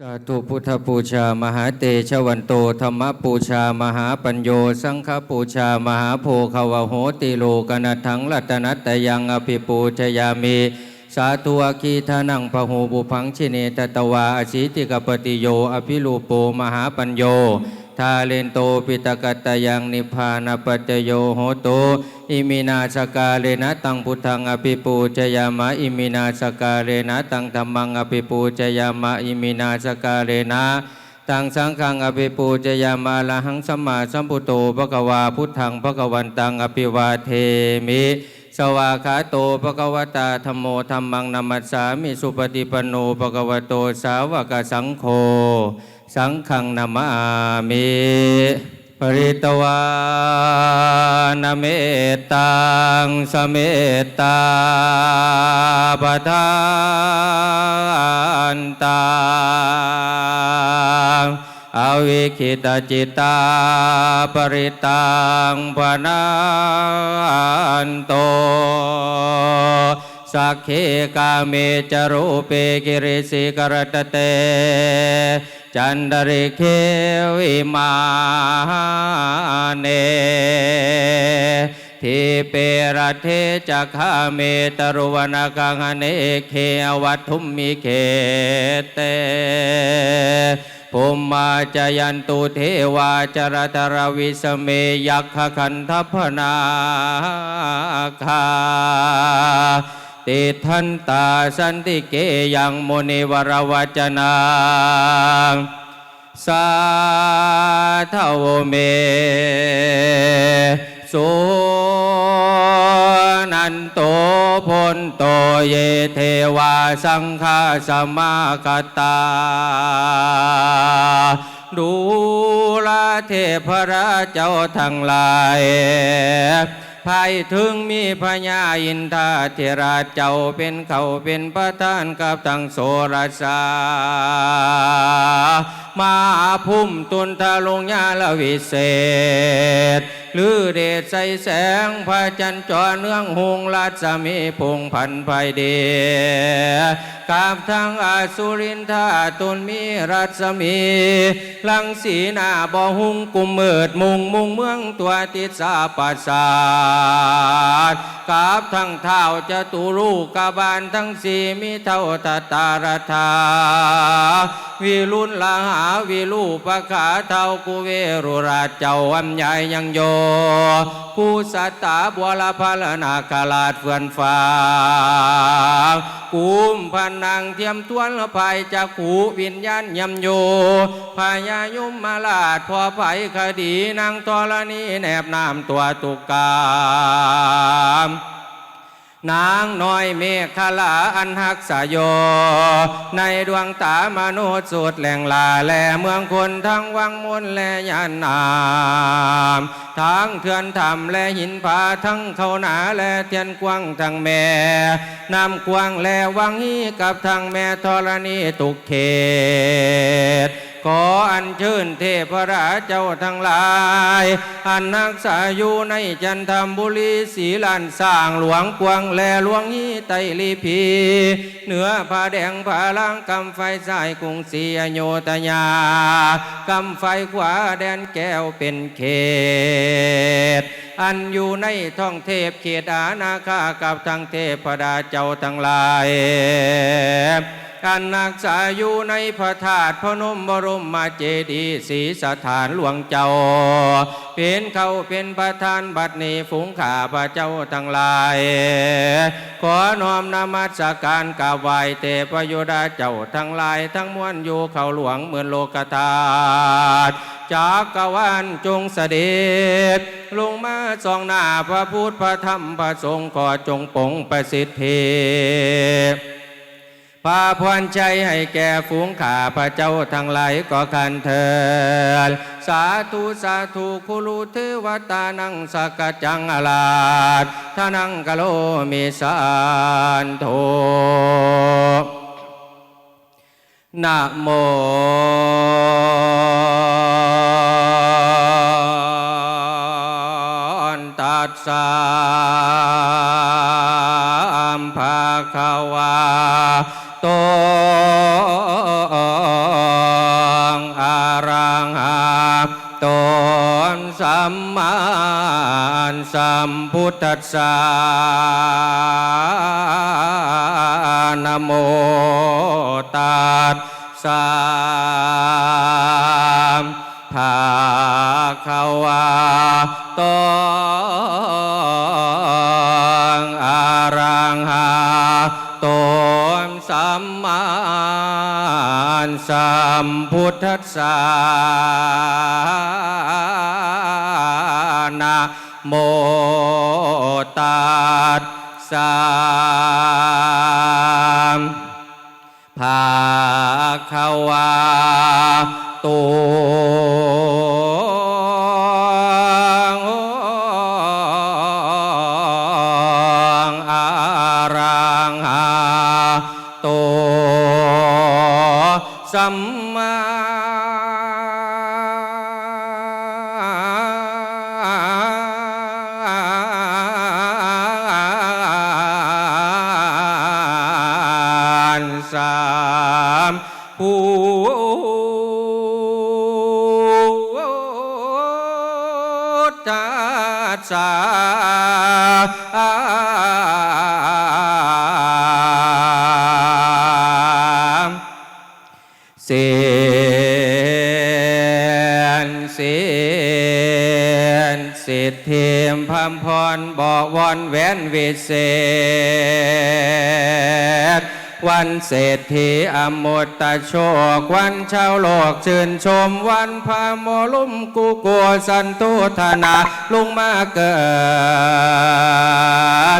สาธุพุทธปูชา มหาเตชะวันโตธรรมปูชา มหาปัญโย สังฆปูชา มหาโพคาวโหติโลกนัทังรัตนัตตยังอภิปูชยามีสาธุอคีทานังพหูบุพังชิเนตตวาอสิติกปติโย อภิลูโปมหาปัญโยาเลนโตปิตกัตตยังนิพพานปัจจโยโหโต อิมินาสกาเลนะตังพุทธังอภิปูจยามะอิมินาสกาเลนะตังธรรมังอภิปูจยามะอิมินาสกาเลนะตังสังฆังอภิปูจยามะละหังสัมมาสัมพุทโธภควาพุทธังภควันตังอภิวาเทมิ สวากขาโตภควตาธรรมโมธรรมังนัมัสสามิสุปฏิปันโนภควโตสาวกสังโฆ สังฆังนามามิปริตวานเมตตังสเมตตาปทานตังอวิคิตจิตตาปริตังปนันโตสักเคกาเมจรูปเปกิริสิกรตเต จันดริเควิมาเนทิเปรเทจักขาเมตรุวนกังเนเคอวัตุมมิเคเตภูมิมาจยันตุเทวาจรตรวิสเมยักขคันทพนาคา ติทันตาสันติเกยังมุนิวรวจนาสาทาวเมสุนันโตพลโตเยเทวาสังฆาสมาคตา ดูลาเทพระเจ้าทั้งหลาย ภายถึงมีพญาอินทาเทราเจ้าเป็นเขาเป็นประธานกับทั้งโสรสามาพุ่มตุนทาลงยาละวิเศษหรือเดชใสแสงพระจันทร์จอเนื่องหงราชมีพงพันภายเดียกาบทางอาสุรินทาตุนมีรัศมี ลังสีนาบ่หุงกุมเมิดมุงมุงเมืองตัวติดสาปัสสาทกาบทั้งเท้าจะตุรูกาบาลทั้งสีมีเท่าตตารธาวิรุณลาหาวิลูปะขาเทากุเวรุราชเจ้าอันใหญ่ยังโยผู้สัตตาบัวละพลนาคาลาดเฟื่อนฟ้ากุมพันนางเทียมทวนละภัยจากขูวิญญาณยำโยพายายุมมาลาดพอไผคดีนางตรณีแนบนามตัวตุกาม นางน้อยเมฆขลาอันหักสายโย ในดวงตามนุษย์สุดแหล่งลาแลเมืองคนทั้งวังมนและยานนามทั้งเถื่อนทำและหินผาทั้งเขาหนาและเทียนกว้างทั้งแม่นำกว้างและวังฮีกับทั้งแม่ธรณีตุกเขต ขออัญเชิญเทพราชเจ้าทั้งหลาย อันนักษาอยู่ในจันทบุรีศรีลานสร้างหลวงกวางแลหลวงฮีไตลีพีเหนือผาแดงผาล่างกำไฟสายกรุงศรีอโยธยากำไฟขวาแดนแก้วเป็นเขตอันอยู่ในท้องเทพเขตอาณาคากับทั้งเทพดาเจ้าทั้งหลาย อันนักษาอยู่ในพระธาตุพนมบรมมาเจดีย์ศรีสถานหลวงเจ้า เป็นเขาเป็นประธานบัดนี้ฝูงข้าพระเจ้าทั้งหลาย ขอน้อมนมัสการกราบไหว้เทพโยดาเจ้าทั้งหลาย ทั้งมวลอยู่เขาหลวงเหมือนโลกธาตุจากกวาลจงเสด็จลงมาสองหน้าพระพุทธพระธรรมพระสงฆ์ขอจงปงประสิทธิ พาพรใจให้แก่ฝูงข่าพระเจ้าทั้งหลายก็คันเถิดสาธุสาธุคุลุเทวตานังสกจังอลาดทานังกะโลมิสานโทนะโม ตัสสะนะโมตัสสะภะคะวะโตอะระหะโตสัมมาสัมพุทธัสสะนะ โมตัสสะภาควาโต สัมพุทธัสสะเสียนเสียนสิทธิมพัมพรบอกวอนแวนวิเศษ วันเศรษฐีอมตะโชค วันชาวโลกชื่นชมวันพาโมลุมกูกัวสันตุธนาลุงมาเกิ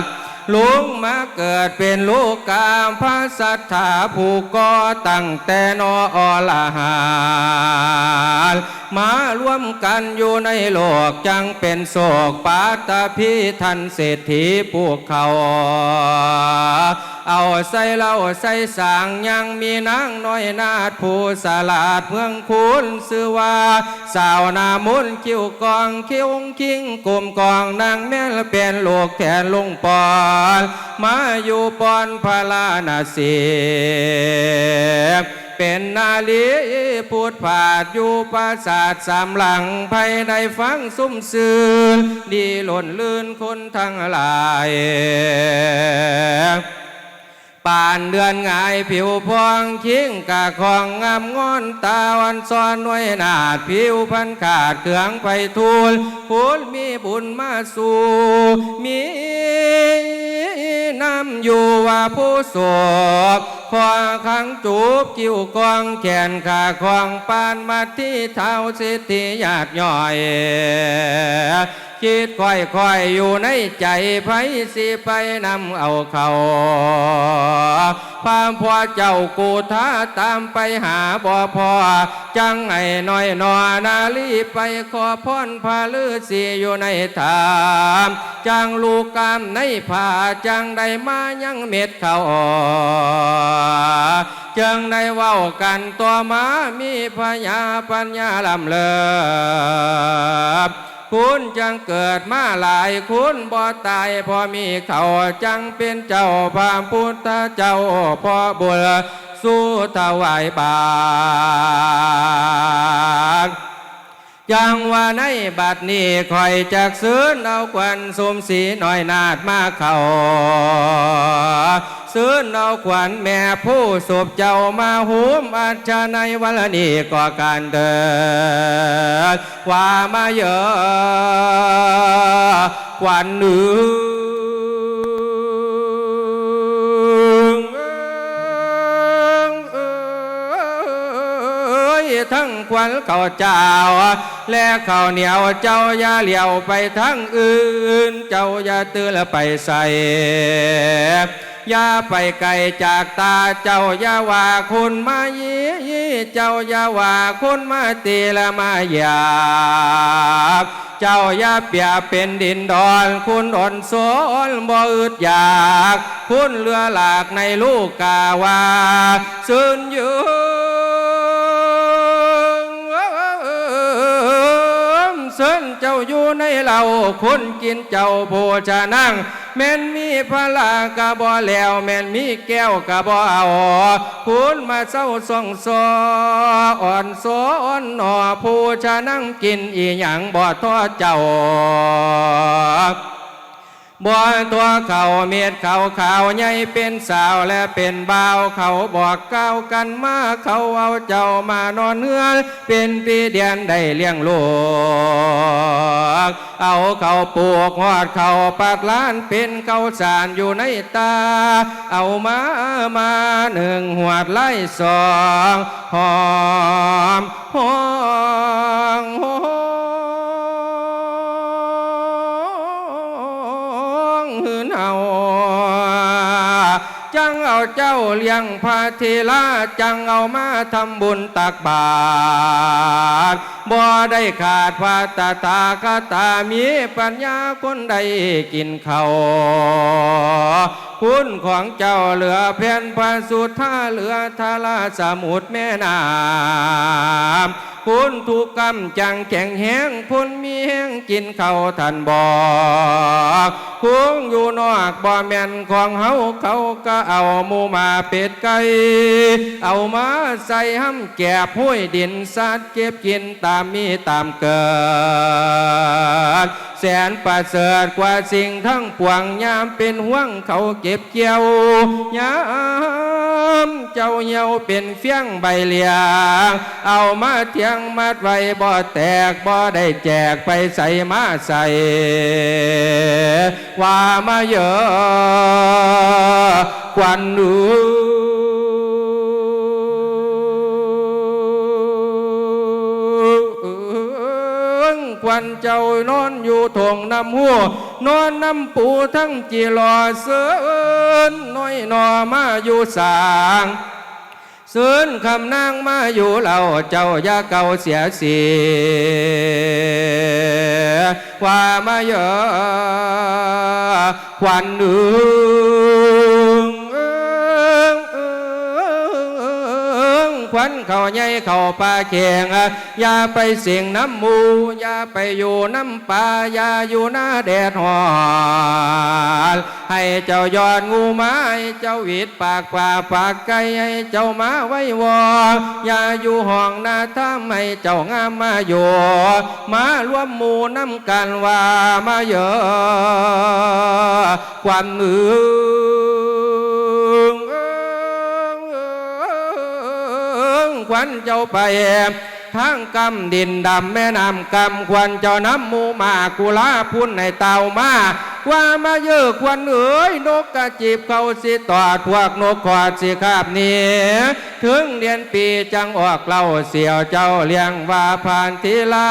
ดลุงมาเกิดเป็นลูกกามพระสัทธาผู้ก่อตั้งแต่นออละหาร มาร่วมกันอยู่ในโลกจังเป็นโศกปาตาพีทันเศรษฐีพวกเขา เอาใส่เหล่าใส่สางยังมีนางน้อยนาดผู้สลาดเมืองคุณซื้อว่า สาวนามุนคิ้วกองคิ้วคิงกลมกองนางแม่นเป็นลูกแทนลุงปอนมาอยู่ปอนพาลานาสี เป็นนาลีพูดผาดอยู่ปราสาทสามหลังภายในฟังซุ้มซืนดีหล่นลื่นคนทั้งหลาย ปานเดือนงายผิวพองคิงกะของงามงอนตาวันซ้อนหน่วยนาดผิวพันขาดเครื่องไปทูลพูลมีบุญมาสู่มีน้ำอยู่ว่าผู้โศกขอขังจูบกิ้วกองแขนขาของปานมาที่เท้าสิทธิญาติย่อย คิดค่อยค่อยๆอยู่ในใจไผสิไปนำเอาเขาพามพ่อเจ้ากูท้าตามไปหาบ่พอ จังไห้น้อยนอนาลีไปขอพรพาลือสีอยู่ในถามจังลูกกามในผาจังได้มายังเม็ดเขาจังได้เว้ากันตัวมามีพญาปัญญาลำเลิบ คุณจังเกิดมาหลายคุณบ่ตายพอมีเขาจังเป็นเจ้าพระพุทธเจ้าพอบุญสู้ถวายบาก ยังว่าในบัดนี้คอยจากซื้อเอาควันสมสีหน่อยนาดมาเขาซื้อเอาขวัญแม่ผู้สบเจ้ามาหุมอาจาในวันนี้ก็การเดินว่ามาเยอะควันหนึ่ง ทั้งควันข้าวเจ้า และข้าวเหนียวเจ้าอย่าเหลียวไปทั้งอื่น เจ้าอย่าตื่นไปใส่อย่าไปไกลจากตาเจ้าอย่าว่าคุณมาเยีเจ้าอย่าว่าคุณมาตีละมาหยาบเจ้าอย่าเปียเป็นดินดอนคุณอ่อนโซนบ่อึดอยากคุณเรือหลากในลูกกาวาซึนยื อยู่ในเหล่าคุณกินเจ้าโภชานั่งแม่นมีพลากะบ่แล้ว แม่นมีแก้วกะบ่เอาคุณมาเศร้าส่องซออ่อนโซอ่อนหนอผู้ชานั่งกินอีหยังบ่ทอเจ้า บ่ตัวเขาเม็ดเขาขาวใหญ่เป็นสาวและเป็นบ่าวเขาบอกก้าวกันมาเขาเอาเจ้ามานอนเฮือเป็นปีเดียนได้เลี้ยงลูกเอาเขาปลูกหอดเขาปากล้านเป็นเขาสารอยู่ในตา เอามามาหนึ่งหัวดไล่สองหอ เลี้ยงพาเทลาจังเอามาทำบุญตักบาตรบ่ได้ขาดพาตาตาคาตามีปัญญาคนใดกินเขาวคุณของเจ้าเหลือแผ่นพาสุดท่าเหลือทาราสมุทรแม่น้ำ คุณถูกกรรมจังแข็งแห้งคุณมีแห้งกินเขาวท่านบอกคุ้งอยู่นอกบ่แม่นของเฮาเขาก็เอาหมูมาเป็ดไก่เอามาใส่ห้ำแกบห้วยดินสัตว์เก็บกินตามมีตามเกิดแสนประเสริฐกว่าสิ่งทั้งปวงยามเป็นห่วงเขาเก็บเกี่ยวยาม เจ้าเหี่ยวเป็นเฟี้ยงใบเหลียงเอามาเทียงมัดไว้บ่แตกบ่ได้แจกไปใส่มาใส่ว่ามาเยอะควันดู วันเจ้านอนอยู่ทงน้ำหัวนอนน้ำปูทั้งจีรอเสือนน้อยหนอมาอยู่สางเสือนคำนางมาอยู่เราเจ้าอย่าเก่าเสียเสียว่ามาเยอะควันดึง ควันเขาใหญ่เขาป่าเขียงอย่าไปเสียงน้ำหมูอย่าไปอยู่น้ำป่าอย่าอยู่หน้าแดดหอนให้เจ้ายอดงูไม้เจ้าหวิดปากป่าปากไก่ให้เจ้ามาไว้วออย่าอยู่ห้องหน้าถ้ำให้เจ้างามมาอยู่มารวมหมู่น้ำกันว่ามาเยอะความมือ ควันเจ้าไป ทางกำดินดำแม่น้ำกำควันเจ้าน้ำมูมากุลาพุ่นในเตามาว่ามาเยอะควันเอ๋ยนกกระจีบเขาสิตอดพวกนกขวาดสิคาบเนี่ถึงเดือนปีจังออกเล่าเสี่ยวเจ้าเลี้ยงว่าผ่านทีลา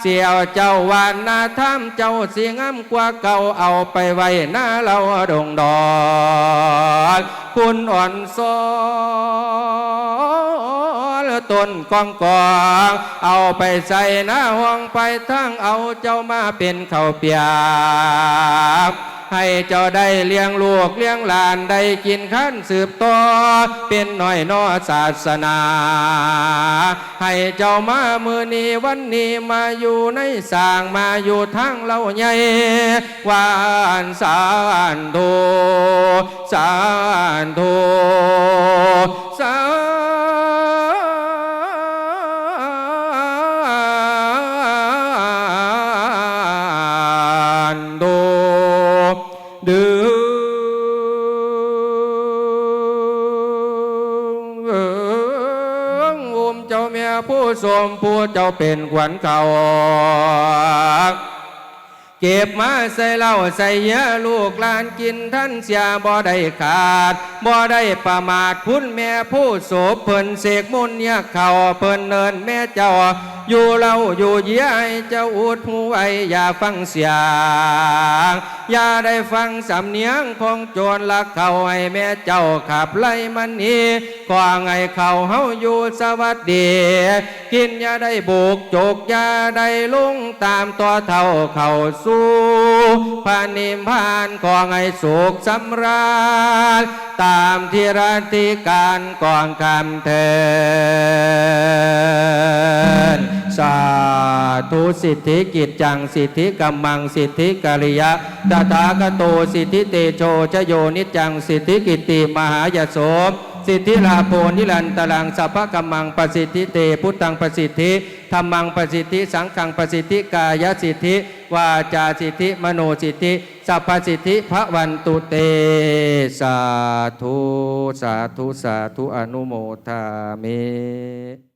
เสี่ยวเจ้าวานนาถ้ำเจ้าสิงามกว่าเก่าเอาไปไว้หน้าเราดงดอนคุณอ่อนซ้อน ต้นกองกองเอาไปใส่หน้าห้องไปทั้งเอาเจ้ามาเป็นข้าวเปียกให้เจ้าได้เลี้ยงลูกเลี้ยงหลานได้กินขั้นสืบต่อเป็นหน่อยนอศาสนา ให้เจ้ามามือนี้วันนี้มาอยู่ในสางมาอยู่ทางเราใหญ่วานสานโทสานโทสาน สมผู้เจ้าเป็นขวัญเขาเก็บมาใส่เหล้าใส่เยอะลูกหลานกินท่านเสียบ่ได้ขาดบ่ได้ประมาทคุณแม่ผู้โสเพิ่นเสกมุนเนี่ยเขาเพิ่นเนินแม่เจ้า อยู่เราอยู่เยียเจ้าอุดหูไว้อย่าฟังเสียง อย่าได้ฟังสำเนียงของโจรลักเขาให้แม่เจ้าขับไล่มันนี้ขอให้เขาเฮาอยู่สวัสดี กินอย่าได้บุกจกอย่าได้ลุงตามตัวเท่าเขาสู้พานิมพานขอให้สุขสำราญตามที่รัติการกองคำเทินสาธุสิทธิกิจจังสิทธิกัมมังสิทธิกริยะตถาคโตสิทธิเตโชชโยนิจังสิทธิกิติมหายโสมสิทธิลาโพนิรันตรังสัพพกัมมังประสิทธิเตพุทธังประสิทธิธรรมังประสิทธิสังฆังประสิทธิกายสิทธิวาจาสิทธิมโนสิทธิสัพพสิทธิพระวันตุเตสาธุสาธุสาธุอนุโมทามิ